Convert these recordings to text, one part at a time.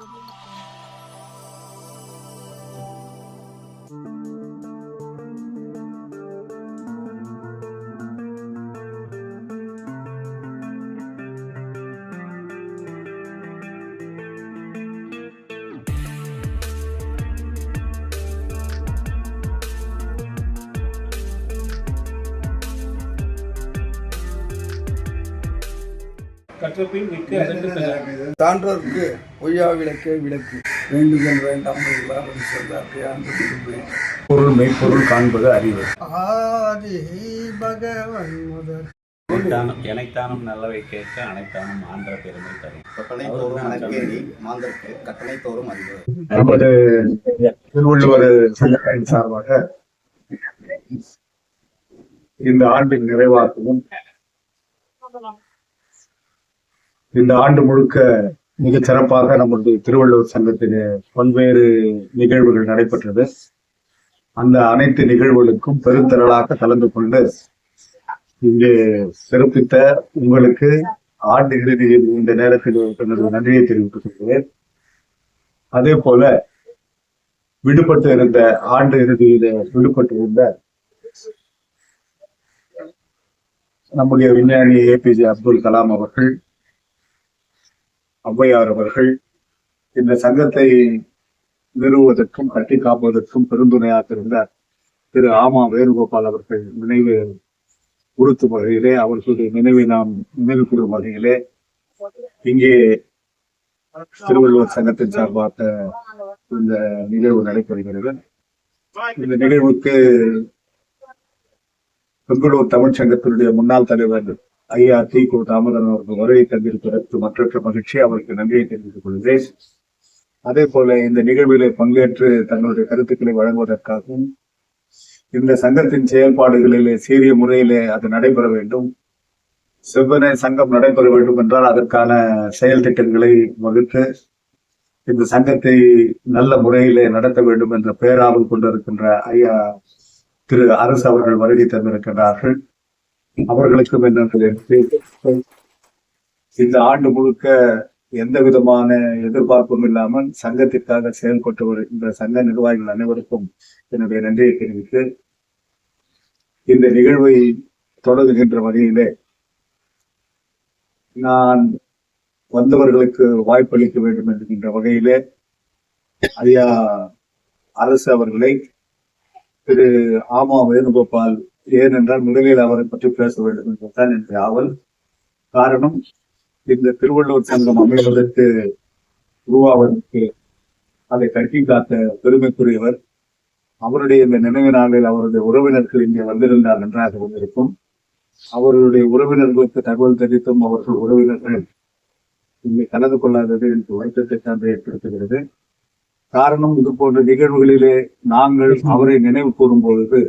Música கற்றபின் மிக்க அதற்கு தக- சான்றோர்க்கு பொய்யா விளக்கே விளக்கு. வேண்டுதல் வேண்டாம் பொருள் மெய்ப்பொருள் காண்பது அறிவு. ஆதி பகவன் முதல். எனைத்தானும் நல்லவை கேட்க அனைத்தானும் ஆன்ற பெருமை தரும். கட்டளை தோறும் கட்டளை தோறும் அறிவு. நமது திருவள்ளுவர் சங்கத்தின் சார்பாக இந்த ஆண்டின் நிறைவாகவும் இந்த ஆண்டு முழுக்க மிக சிறப்பாக நம்முடைய திருவள்ளுவர் சங்கத்தின் பல்வேறு நிகழ்வுகள் நடைபெற்றது. அந்த அனைத்து நிகழ்வுகளுக்கும் பெருந்திரளாக கலந்து கொண்டு இங்கே சிறப்பித்த உங்களுக்கு ஆண்டு இறுதியில் இந்த நேரத்தில் தனது நன்றியை தெரிவித்துக் கொள்கிறேன். அதே போல விடுபட்டு இருந்த ஆண்டு இறுதியில விடுபட்டு இருந்த நம்முடைய விஞ்ஞானி ஏபிஜே அப்துல் கலாம் அவர்கள் ஔவையார் அவர்கள் இந்த சங்கத்தை நிறுவுவதற்கும் கட்டி காப்பதற்கும் பெருந்துணையாக இருந்த திரு ஆமா வேணுகோபால் அவர்கள் நினைவு உறுத்தும் வகையிலே அவர்களுடைய நினைவை நாம் நினைவு கூறும் வகையிலே இங்கே திருவள்ளுவர் சங்கத்தின் சார்பாக இந்த நிகழ்வு நடைபெறுகிறது. இந்த நிகழ்வுக்கு பெங்களூர் தமிழ் சங்கத்தினுடைய முன்னாள் தலைவர் ஐயா தி கு அவர்கள் வருகை தந்திருப்பதற்கு மற்றற்ற மகிழ்ச்சி அவருக்கு நன்றியை தெரிவித்துக் கொள்கிறேன். அதே போல இந்த நிகழ்விலே பங்கேற்று தங்களுடைய கருத்துக்களை வழங்குவதற்காகவும் இந்த சங்கத்தின் செயல்பாடுகளிலே சீரிய முறையிலே அது நடைபெற வேண்டும். செவ்வனே சங்கம் நடைபெற வேண்டும் என்றால் அதற்கான செயல் திட்டங்களை வகுத்து இந்த சங்கத்தை நல்ல முறையிலே நடத்த வேண்டும் என்ற பேராவல் கொண்டிருக்கின்ற ஐயா திரு அரசு அவர்கள் வருகை தந்திருக்கின்றார்கள். அவர்களுக்கும் என்னுடைய இந்த ஆண்டு முழுக்க எந்த விதமான எதிர்பார்ப்பும் இல்லாமல் சங்கத்திற்காக செயல்பட்டு வருகின்ற சங்க நிர்வாகிகள் அனைவருக்கும் என்னுடைய நன்றியை தெரிவித்து இந்த நிகழ்வை தொடங்குகின்ற வகையிலே நான் வந்தவர்களுக்கு வாய்ப்பளிக்க வேண்டும் என்கின்ற வகையிலே ஐயா அரசு அவர்களை திரு ஆமா வேணுகோபால் ஏனென்றால் முதலில் அவரை பற்றி பேச வேண்டும் என்பதுதான் என்ற ஆவல். காரணம் இந்த திருவள்ளுவர் சங்கம் அமைவதற்கு உருவாவதற்கு அதை கட்டி காத்த பெருமைக்குரியவர். அவருடைய இந்த நினைவு நாளில் அவருடைய உறவினர்கள் இங்கே வந்திருந்தால் நன்றாக வந்திருக்கும் அவர்களுடைய உறவினர்களுக்கு தகவல் தெரிவித்தும் அவர்கள் உறவினர்கள் இங்கே கலந்து கொள்ளாதது எனக்கு வருத்தத்தை சார்ந்து ஏற்படுத்துகிறது. காரணம் இது போன்ற நிகழ்வுகளிலே நாங்கள் அவரை நினைவு கூறும் பொழுது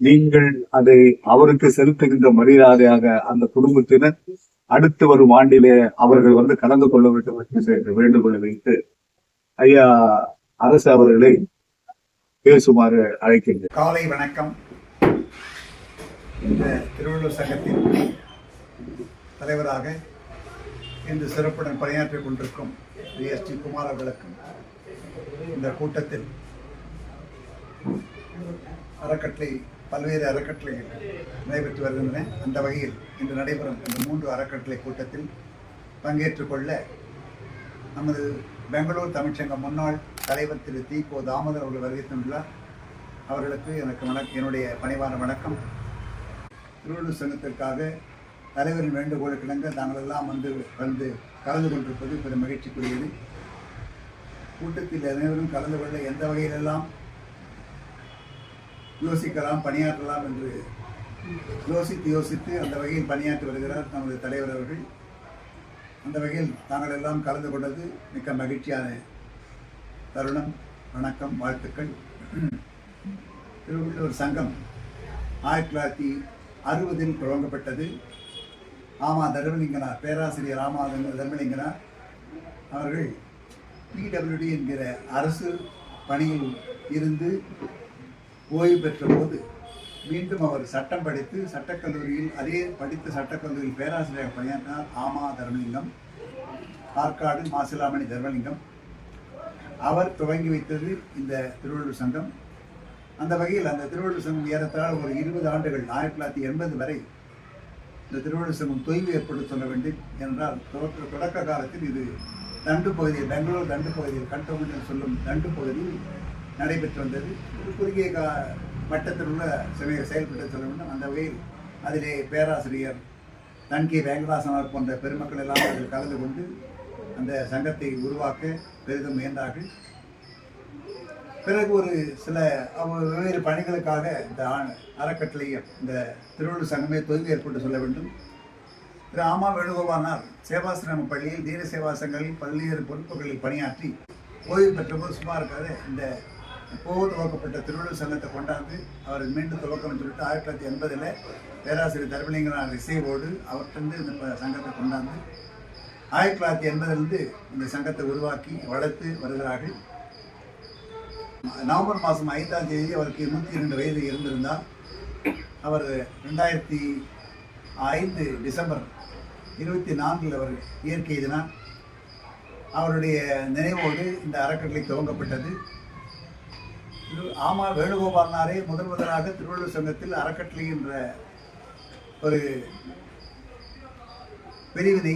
நீங்கள் அதை அவருக்கு செலுத்துகின்ற மரியாதையாக அந்த குடும்பத்தினர் அடுத்து வரும் ஆண்டிலே அவர்கள் வந்து கலந்து கொள்ள வேண்டும் என்று வேண்டுகோளை வைத்து ஐயா அரசு அவர்களை பேசுமாறு அழைக்கின்றேன். காலை வணக்கம். இந்த திருவள்ளுவர் சங்கத்தின் தலைவராக இன்று சிறப்புடன் பணியாற்றிக் கொண்டிருக்கும் டி எஸ். டி. குமார் அவர்களுக்கும் இந்த கூட்டத்தில் அறக்கட்டளை பல்வேறு அறக்கட்டளைகள் நடைபெற்று வருகின்றன. அந்த வகையில் இன்று நடைபெறும் இந்த மூன்று அறக்கட்டளை கூட்டத்தில் பங்கேற்றுக் கொள்ள நமது பெங்களூர் தமிழ்ச்சங்கம் முன்னாள் தலைவர் திரு தி கோ தாமோதர் அவர்கள் வருகை தந்துள்ளார். அவர்களுக்கு எனக்கு வணக்கம் என்னுடைய பணிவான வணக்கம். திருவள்ளூர் சங்கத்திற்காக தலைவரின் வேண்டுகோளுக்கு தாங்கள் எல்லாம் வந்து வந்து கலந்து கொண்டிருப்பது பெரும் மகிழ்ச்சிக்குரியது. கூட்டத்தில் அனைவரும் கலந்து கொள்ள எந்த வகையிலெல்லாம் யோசிக்கலாம் பணியாற்றலாம் என்று யோசித்து யோசித்து அந்த வகையில் பணியாற்றி வருகிறார் நமது தலைவர் அவர்கள். அந்த வகையில் தாங்கள் எல்லாம் கலந்து கொண்டது மிக்க மகிழ்ச்சியான தருணம். வணக்கம் வாழ்த்துக்கள். திருவள்ளுவர் சங்கம் ஆயிரத்தி தொள்ளாயிரத்தி அறுபதில் துவங்கப்பட்டது. ஆமா தர்மலிங்கனார் பேராசிரியர் ஆமா தர்மலிங்கனார் அவர்கள் பிடபிள்யூடி என்கிற அரசு பணியில் இருந்து ஓய்வு பெற்ற போது மீண்டும் அவர் சட்டம் படித்து சட்டக்கல்லூரியில் அதே படித்த சட்டக்கல்லூரியில் பேராசிரியர் பணியாற்றினார். ஆமா தர்மலிங்கம் ஆற்காடு மாசிலாமணி தர்மலிங்கம். அவர் துவங்கி வைத்தது இந்த திருவள்ளுவர் சங்கம். அந்த வகையில் அந்த திருவள்ளுவர் சங்கம் ஏறத்தாழ ஒரு இருபது ஆண்டுகள் ஆயிரத்தி தொள்ளாயிரத்தி எண்பது வரை இந்த திருவள்ளுவர் சங்கம் தொய்வு ஏற்படுத்த சொல்ல வேண்டும் என்றால் தொடக்க தொடக்க காலத்தில் இது தண்டு பகுதியில் பெங்களூர் தண்டு பகுதியில் கண்டோமெண்ட் என்று சொல்லும் தண்டு பகுதியில் நடைபெற்று வந்தது. ஒரு குறுகிய கா வட்டத்தில் உள்ள சமய செயல்பட்டு சொல்ல வேண்டும். அந்த வகையில் அதிலே பேராசிரியர் தன்கே வேங்கடாசனார் போன்ற பெருமக்கள் எல்லாம் அதில் கலந்து கொண்டு அந்த சங்கத்தை உருவாக்க பெரிதும் முயன்றார்கள். பிறகு ஒரு சில வெவ்வேறு பணிகளுக்காக இந்த ஆ- அறக்கட்டளையும் இந்த திருவள்ளுவர் சங்கமே தொய்வு ஏற்பட்டு சொல்ல வேண்டும். திரு. ஆமா வேணுகோபானார் சேவாசிரம பள்ளியில் தீர சேவா சங்கங்களில் பல்வேறு பொறுப்புகளில் பணியாற்றி ஓய்வு பெற்ற போது சும்மா இருக்காது இந்த இப்போது துவக்கப்பட்ட திருவள்ளுவர் சங்கத்தை கொண்டாந்து அவர் மீண்டும் துவக்கம்னு சொல்லிட்டு ஆயிரத்தி தொள்ளாயிரத்தி எண்பதில் பேராசிரியர் தர்மலிங்கனார் இசைவோடு அவர்கிட்ட இந்த சங்கத்தை கொண்டாந்து ஆயிரத்தி தொள்ளாயிரத்தி எண்பதிலிருந்து இந்த சங்கத்தை உருவாக்கி வளர்த்து வருகிறார்கள். நவம்பர் மாதம் ஐந்தாம் தேதி அவருக்கு நூற்றி இரண்டு வயது இருந்திருந்தார் அவர் ரெண்டாயிரத்தி ஐந்து டிசம்பர் இருபத்தி நான்கில் அவர் இயற்கை இதனால் அவருடைய நினைவோடு இந்த அறக்கட்டளை துவங்கப்பட்டது. திரு ஆமா வேணுகோபாலனாரே முதல் முதலாக திருவள்ளுவர் சங்கத்தில் அறக்கட்டளை என்ற ஒரு பிரிவினை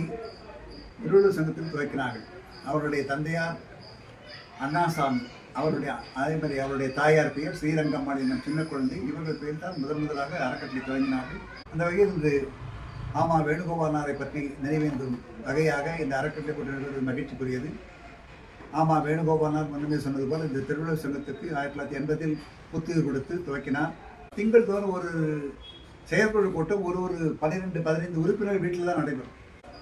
திருவள்ளுவர் சங்கத்தில் துவக்கினார்கள். அவருடைய தந்தையார் அண்ணாசாமி அவருடைய அதே மாதிரி அவருடைய தாயார் பெயர் ஸ்ரீரங்கம்மாள் என்னும் சின்ன குழந்தை இவர்கள் பெயர் தான் முதன் முதலாக அறக்கட்டளை துவங்கினார்கள். அந்த வகையில் இந்த ஆமா வேணுகோபாலனாரை பற்றி நினைவேந்தும் வகையாக இந்த அறக்கட்டளை கொண்டிருப்பது மகிழ்ச்சிக்குரியது. ஆமாம் வேணுகோபாலனார் முன்னமே சொன்னது போல் இந்த திருவிழா சங்கத்துக்கு ஆயிரத்தி தொள்ளாயிரத்தி எண்பதில் புத்துயிர் கொடுத்து துவக்கினார். திங்கள் தோறும் ஒரு செயற்குழு கூட்டம் ஒரு ஒரு பன்னிரெண்டு பதினைந்து உறுப்பினர் வீட்டில் தான் நடைபெறும்.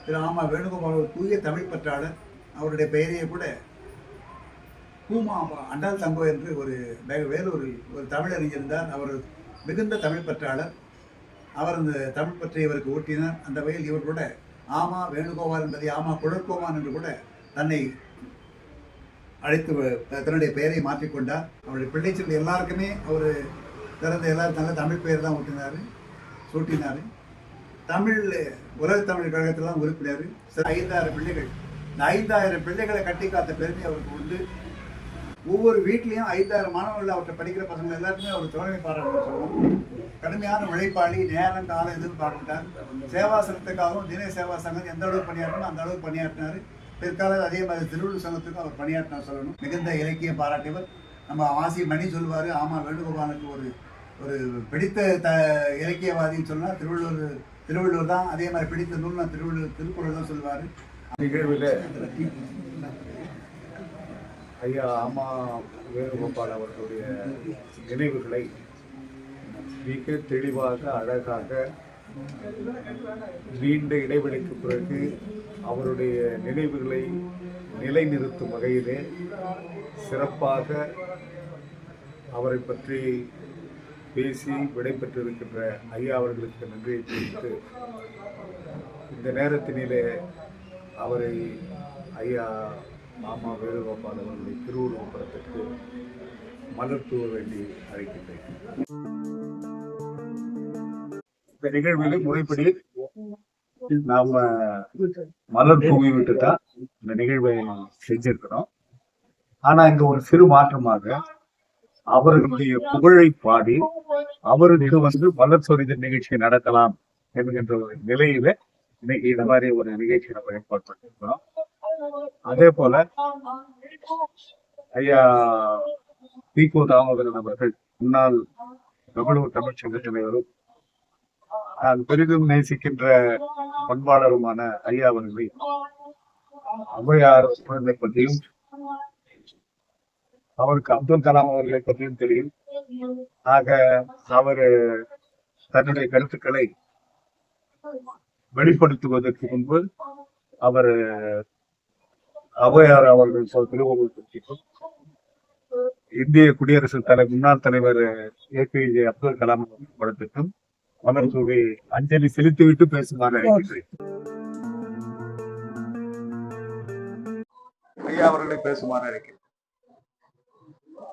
திரு ஆமா வேணுகோபால் ஒரு தூய தமிழ் பற்றாளர். அவருடைய பெயரையே கூட பூமா அண்டால் தங்கோ என்று ஒரு வே- வேலூரில் ஒரு தமிழறிஞர் இருந்தார். அவர் மிகுந்த தமிழ் பற்றாளர். அவர் அந்த தமிழ் பற்றி இவருக்கு ஊட்டினார். அந்த வகையில் இவர் கூட ஆமா வேணுகோபால் என்பதை ஆமா குழற்கோமான் என்று கூட தன்னை அழைத்து தன்னுடைய பெயரை மாற்றிக்கொண்டார் அவருடைய பிள்ளைச்சல் எல்லாருக்குமே அவர் திறந்த எல்லாரும் நல்ல தமிழ் பெயர் தான் ஊட்டினார் சூட்டினார். தமிழ் உலக தமிழ் கழகத்தில் உறுப்பினர். சில ஐந்தாயிரம் பிள்ளைகள். இந்த ஐந்தாயிரம் பிள்ளைகளை கட்டி காத்த பெருமை அவருக்கு உண்டு. ஒவ்வொரு வீட்லேயும் ஐந்தாயிரம் மாணவர்கள் அவர்கிட்ட படிக்கிற பசங்க எல்லாருமே அவர் தோழமை பாராட்டு சொல்லுவோம் கடுமையான உழைப்பாளி நேரம் காலம் எதுவும் பார்த்துட்டார் சேவாசனத்துக்காகவும் தின சேவா சங்கம் எந்த அளவுக்கு பணியாற்றணும் அந்த அளவுக்கு பணியாற்றினார். பிற்காலம் அதே மாதிரி திருவள்ளுவர் சங்கத்துக்கும் அவர் பணியாற்றினார் சொல்லணும். மிகுந்த இலக்கிய பாராட்டியவர். நம்ம ஆசி மணி சொல்வார் ஆமா வேணுகோபாலுக்கு ஒரு ஒரு பிடித்த த இலக்கியவாதின்னு சொன்னால் திருவள்ளுவர் திருவள்ளுவர் தான். அதே மாதிரி பிடித்த நூல்னா திருவள்ளுவர் திருக்குறள் தான் சொல்வார் நிகழ்வில் ஐயா ஆமா வேணுகோபால் அவர்களுடைய நினைவுகளை மிக தெளிவாக அழகாக நீண்ட இடைவெளிக்கு பிறகு அவருடைய நினைவுகளை நிலைநிறுத்தும் வகையிலே சிறப்பாக அவரை பற்றி பேசி விடைபெற்றிருக்கின்ற ஐயா அவர்களுக்கு நன்றியை தெரிவித்து இந்த நேரத்தினிலே அவரை ஐயா மாமா வேணுகோபால் அவர்களுடைய திருவுருவப்படத்திற்கு மலர் தூவ வேண்டி அழைக்கின்றேன். இந்த நிகழ்வில் முறைப்படி நாம மலர் தூவி விட்டு தான் இந்த நிகழ்வை செஞ்சிருக்கிறோம். ஆனா இங்க ஒரு சிறு மாற்றமாக அவர்களுடைய புகழை பாடி அவருக்கு வந்து மலர் சொரிதல் நிகழ்ச்சி நடத்தலாம் என்கின்ற ஒரு நிலையில இன்னைக்கு இந்த மாதிரி ஒரு நிகழ்ச்சி நம்ம ஏற்பாடு பண்ணிருக்கிறோம். அதே போல ஐயா பீகோ தாமோதரன் அவர்கள் முன்னாள் தமிழ் தமிழ்ச்சங்க தலைவரும் நான் பெரிதும் நேசிக்கின்ற பண்பாளருமான ஐயா அவர்களை ஔவையார் குழந்தை பற்றியும் அவருக்கு அப்துல் கலாம் அவர்களை பற்றியும் தெரியும். ஆக அவர் தன்னுடைய கருத்துக்களை வெளிப்படுத்துவதற்கு முன்பு அவர் ஔவையார் அவர்கள் சொல் திருவுருவத்திற்கும் இந்திய குடியரசுத் தலை முன்னாள் தலைவர் ஏபிஜே அப்துல் கலாம் அவர்கள் படத்திற்கும் தூவி அஞ்சலி செலுத்திவிட்டு பேசுமாறு அழைக்கின்றேன். ஐயா அவர்களை பேசுமாறு அழைக்கிறேன்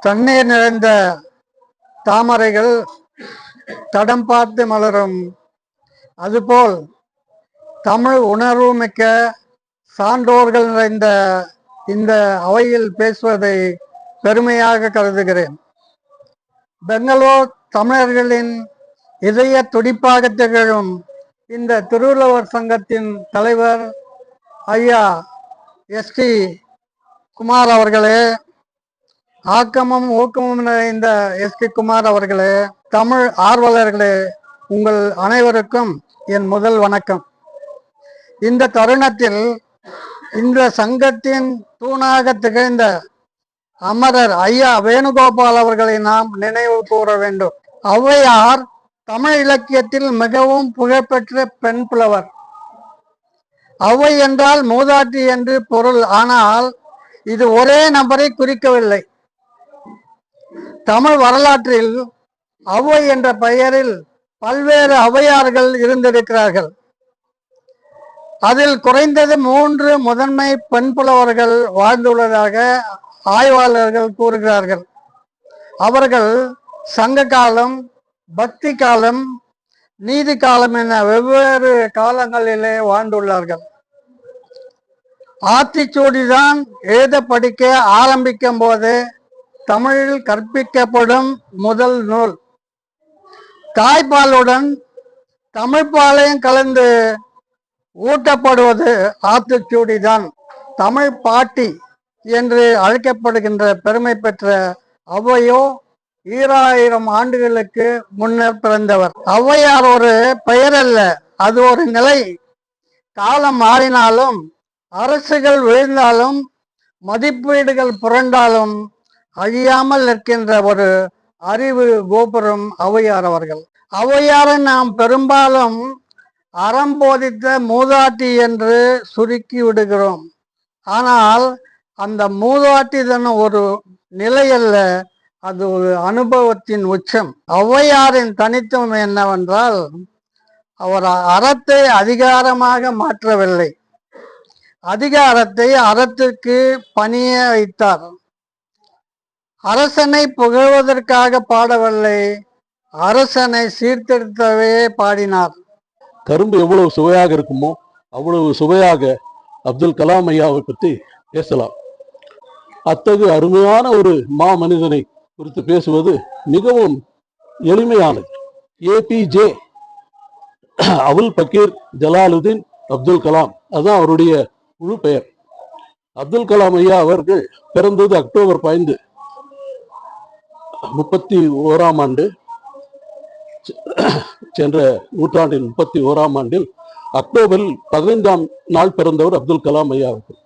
தண்ணீர் நிறைந்த தாமரைகள் தடம் பார்த்து மலரும். அதுபோல் தமிழ் உணர்வு மிக்க சான்றோர்கள் நிறைந்த இந்த அவையில் பேசுவதை பெருமையாக கருதுகிறேன். பெங்களூர் தமிழர்களின் இதய துடிப்பாக திகழும் இந்த திருவள்ளுவர் சங்கத்தின் தலைவர் ஐயா எஸ்டி குமார் அவர்களே ஆக்கமும் ஊக்கமும் நிறைந்த எஸ்டி குமார் அவர்களே தமிழ் ஆர்வலர்களே உங்கள் அனைவருக்கும் என் முதல் வணக்கம். இந்த தருணத்தில் இந்த சங்கத்தின் தூணாக திகழ்ந்த அமரர் ஐயா வேணுகோபால் அவர்களை நாம் நினைவு கூற வேண்டும். ஔவையார் தமிழ் இலக்கியத்தில் மிகவும் புகழ்பெற்ற பெண் புலவர். அவை என்றால் மூதாட்டி என்று பொருள். ஆனால் இது ஒரே நபரை குறிக்கவில்லை. தமிழ் வரலாற்றில் அவை என்ற பெயரில் பல்வேறு அவையார்கள் இருந்திருக்கிறார்கள். அதில் குறைந்தது மூன்று முதன்மை பெண் புலவர்கள் வாழ்ந்துள்ளதாக ஆய்வாளர்கள் கூறுகிறார்கள். அவர்கள் சங்க காலம் பக்தி காலம் நீதி காலம் என வெவ்வேறு காலங்களிலே வாழ்ந்துள்ளார்கள். ஆத்திச்சூடிதான் எழுத படிக்க ஆரம்பிக்கும் போது தமிழில் கற்பிக்கப்படும் முதல் நூல். தாய்ப்பாலுடன் தமிழ்பாலையும் கலந்து ஊட்டப்படுவது ஆத்திச்சூடிதான். தமிழ் பாட்டி என்று அழைக்கப்படுகின்ற பெருமை பெற்ற அவையோ ஈராயிரம் ஆண்டுகளுக்கு முன்னர் பிறந்தவர். ஔவையார் ஒரு பெயர் அல்ல அது ஒரு நிலை. காலம் மாறினாலும் அரசுகள் விழுந்தாலும் மதிப்பீடுகள் புரண்டாலும் அழியாமல் நிற்கின்ற ஒரு அறிவு கோபுரம் ஔவையார் அவர்கள். ஔவையாரை நாம் பெரும்பாலும் அறம் போதித்த மூதாட்டி என்று சுருக்கி விடுகிறோம். ஆனால் அந்த மூதாட்டி மூதாட்டிதன் ஒரு நிலை அல்ல அது ஒரு அனுபவத்தின் உச்சம். ஔவையாரின் தனித்துவம் என்னவென்றால் அவர் அறத்தை அதிகாரமாக மாற்றவில்லை. அதிகாரத்தை அறத்திற்கு பணிய வைத்தார். அரசனை புகழ்வதற்காக பாடவில்லை. அரசனை சீர்திருத்தவே பாடினார். கரும்பு எவ்வளவு சுவையாக இருக்குமோ அவ்வளவு சுவையாக அப்துல் கலாம் ஐயாவை பற்றி பேசலாம். அத்தகு அருமையான ஒரு மா மனிதனை குறித்து பேசுவது மிகவும் எளிமையானது. ஏபிஜே அவுல் பக்கீர் ஜலாலுதீன் அப்துல் கலாம் அதுதான் அவருடைய முழு பெயர். அப்துல் கலாம் ஐயா அவர்கள் பிறந்தது அக்டோபர் பதினைந்து முப்பத்தி ஓராம் ஆண்டு சென்ற நூற்றாண்டின் முப்பத்தி ஓராம் ஆண்டில் அக்டோபரில் பதினைந்தாம் நாள் பிறந்தவர் அப்துல் கலாம் ஐயா அவர்கள்.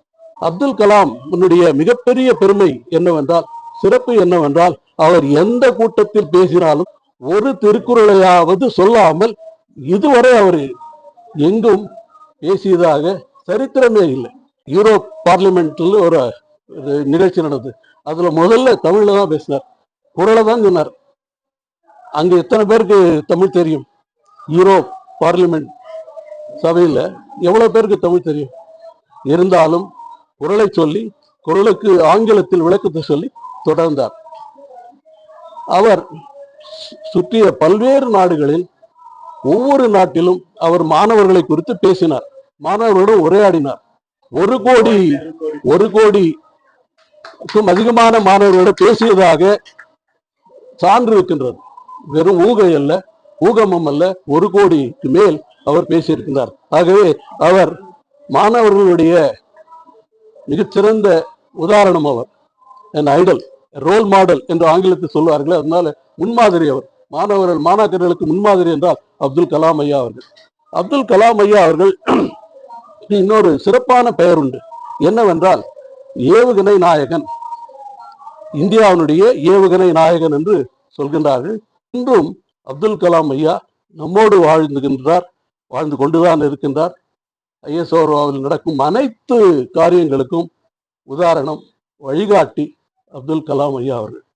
அப்துல் கலாம் உன்னுடைய மிகப்பெரிய பெருமை என்னவென்றால் சிறப்பு என்னவென்றால் அவர் எந்த கூட்டத்தில் பேசினாலும் ஒரு திருக்குறளையாவது சொல்லாமல் இதுவரை அவர் எங்கும் பேசியதாக சரித்திரமே இல்லை. யூரோப் பார்லிமெண்ட்ல ஒரு ஒரு நிகழ்ச்சி நடந்தது. அதுல முதல்ல தமிழ்ல தான் பேசினார். குரலை தான் சொன்னார். அங்க எத்தனை பேருக்கு தமிழ் தெரியும்? யூரோப் பார்லிமெண்ட் சபையில எவ்வளவு பேருக்கு தமிழ் தெரியும்? இருந்தாலும் குரலை சொல்லி குரலுக்கு ஆங்கிலத்தில் விளக்கத்தை சொல்லி தொடர்ந்தார். அவர் சுற்றிய பல்வேறு நாடுகளில் ஒவ்வொரு நாட்டிலும் அவர் மாணவர்களை குறித்து பேசினார். மாணவர்களுடன் உரையாடினார். ஒரு கோடி ஒரு கோடிக்கும் அதிகமான மாணவர்களிடம் பேசியதாக சான்று இருக்கின்றது. வெறும் ஊகை அல்ல ஊகமும் அல்ல ஒரு கோடிக்கு மேல் அவர் பேசியிருக்கிறார் ஆகவே அவர் மாணவர்களுடைய மிகச்சிறந்த உதாரணம் அவர் என் ஐடல். ரோல் மாடல் என்று ஆங்கிலத்தில் சொல்வார்கள் அதனால முன்மாதிரி அவர். மாணவர்கள் மாணாக்கர்களுக்கு முன்மாதிரி என்றால் அப்துல் கலாம் ஐயா அவர்கள். அப்துல் கலாம் ஐயா அவர்கள் இன்னொரு சிறப்பான பெயர் உண்டு. என்னவென்றால் ஏவுகணை நாயகன். இந்தியாவினுடைய ஏவுகணை நாயகன் என்று சொல்கின்றார்கள். இன்றும் அப்துல் கலாம் ஐயா நம்மோடு வாழ்ந்துகின்றார் வாழ்ந்து கொண்டுதான் இருக்கின்றார். ஐஎஸ்ஓவில் நடக்கும் அனைத்து காரியங்களுக்கும் உதாரணம் வழிகாட்டி அப்துல் கலாம் ஐயா அவர்கள்.